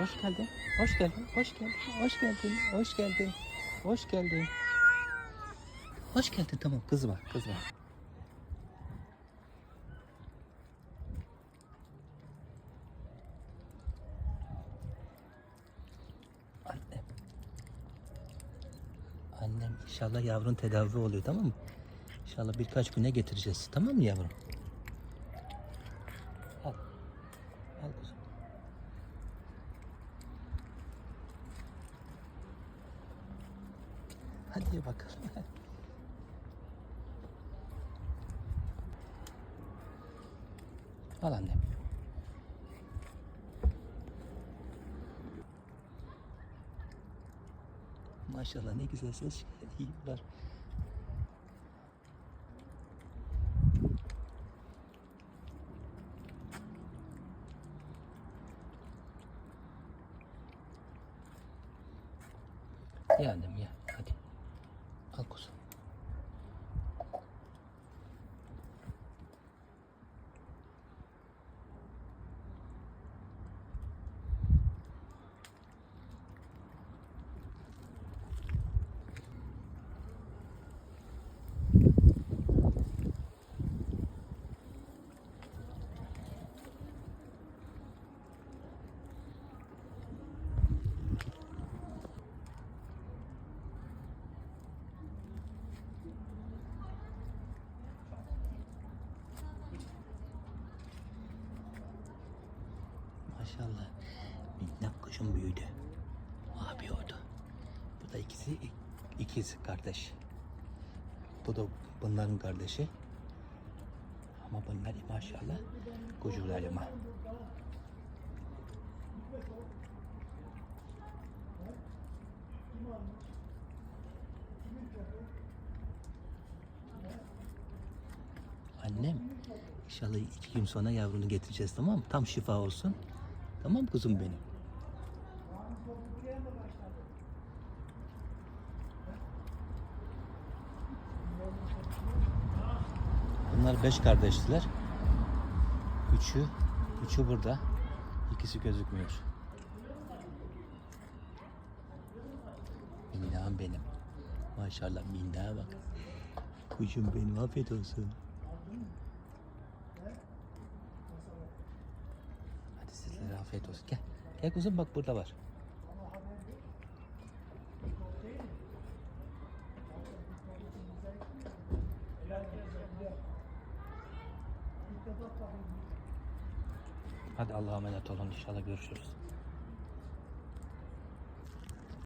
Hoş geldin. Hoş geldin. Hoş geldin. Hoş geldin. Hoş geldin. Hoş geldin. Hoş geldin. Tamam kızma. Kızma. Annem. Annem inşallah yavrun tedavi oluyor tamam mı? İnşallah birkaç güne getireceğiz. Tamam mı yavrum? Al. Al kuzum. Hadi bakalım. Al annem. Maşallah ne güzel ses yiyorlar. Ye annem ye. Hadi. Al kuzum. Maşallah. Minnak kuşum büyüdü. Abi oldu. Bu da ikisi ikiz kardeş. Bu da bunların kardeşi. Ama bunlar maşallah kuzularıma. Annem inşallah iki gün sonra yavrunu getireceğiz tamam mı? Tam şifa olsun. Tamam kuzum benim. Bunlar beş kardeştiler. Üçü, üçü burada. İkisi gözükmüyor. Minnağım benim. Maşallah minnağa bak. Kuşum benim afiyet olsun. Hadi sizlere afiyet olsun. Gel. Gel kuzum bak burada var. Hadi Allah'a emanet olun. İnşallah görüşürüz.